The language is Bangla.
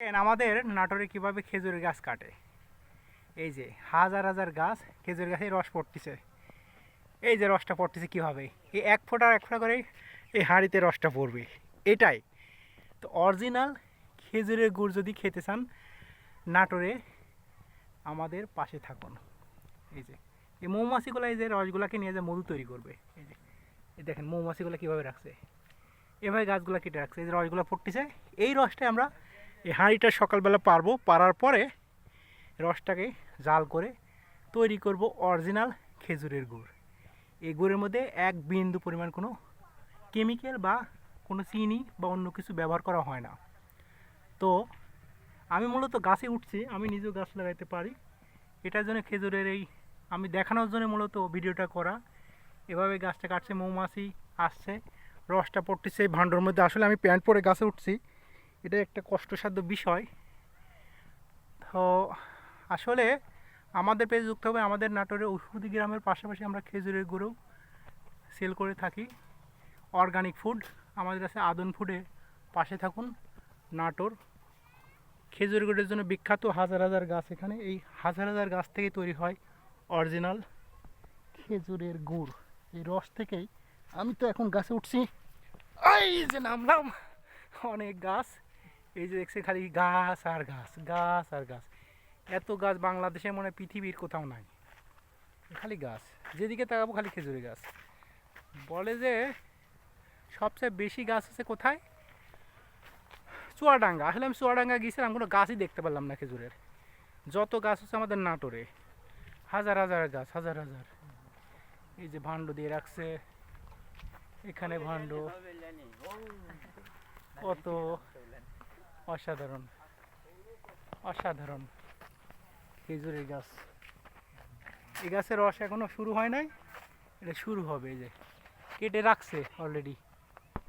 আমাদের নাটোরে কীভাবে খেজুরের গাছ কাটে। এই যে, হাজার হাজার গাছ খেজুর গাছে রস পড়তেছে। এই যে রসটা পড়তেছে কীভাবে? এই এক ফোঁটা এক ফোঁটা করে এই হাঁড়িতে রসটা পড়বে। এটাই। তো অরিজিনাল খেজুরের গুড় যদি খেতে চান, নাটোরে আমাদের পাশে থাকুন। এই যে, এই মৌমাছিগুলো এই যে রসগুলাকে নিয়ে যে মধু তৈরি করবে। এই যে, এই দেখেন মৌমাছিগুলো কীভাবে রাখছে। এভাবে গাছগুলো কেটে রাখছে। এই যে রসগুলো ফুটতেছে এই রসটাই আমরা এই হাঁড়িটা সকালবেলা পারব, পারার পরে রসটাকে জাল করে তৈরি করব অরিজিনাল খেজুরের গুড়। এই গুড়ের মধ্যে এক বিন্দু পরিমাণ কোনো কেমিক্যাল বা কোনো চিনি বা অন্য কিছু ব্যবহার করা হয় না। তো আমি মূলত গাছে উঠছি, আমি নিজেও গাছ লাগাইতে পারি। এটার জন্য খেজুরের এই, আমি দেখানোর জন্য মূলত ভিডিওটা করা। এভাবে গাছটা কাটছে, মৌমাছি আসছে, রসটা পড়তেছে, এই ভাণ্ডর মধ্যে। আসলে আমি প্যান্ট পরে গাছে উঠছি। এটা একটা কষ্টসাধ্য বিষয়। তো আসলে আমাদের পেজ যুক্ত হবে আমাদের নাটোরের ঔষধি গ্রামের পাশাপাশি আমরা খেজুরের গুঁড়ো সেল করে থাকি। অর্গানিক ফুড আমাদের কাছে আদন ফুডে পাশে থাকুন, নাটোর। খেজুর গুড়ের জন্য বিখ্যাত হাজার হাজার গাছ এখানে। এই হাজার হাজার গাছ থেকে তৈরি হয় অরিজিনাল খেজুরের গুড়। এই রস থেকেই আমি তো এখন গাছে উঠছি। এই যে নামলাম, অনেক গাছ। এই যে দেখছে খালি গাছ আর গাছ গাছ আর গাছ। এত গাছ বাংলাদেশে মনে পৃথিবীর কোথাও নাই। খালি গাছ, যেদিকে তাকাবো খালি খেজুরের গাছ। বলে যে সবচেয়ে বেশি গাছ আছে কোথায়? চুয়াডাঙ্গা। আসলে আমি চুয়াডাঙ্গা গিয়েছিলাম, কোনো গাছই দেখতে পারলাম না খেজুরের। যত গাছ আছে আমাদের নাটোরে। হাজার হাজার গাছ, হাজার হাজার। এই যে ভাণ্ড দিয়ে রাখছে। এখানে ভাণ্ড। কত অসাধারণ। অসাধারণ। খেজুরের গাছ। এই গাছের রস এখনও শুরু হয় নাই, এটা শুরু হবে এই যে। কেটে রাখছে অলরেডি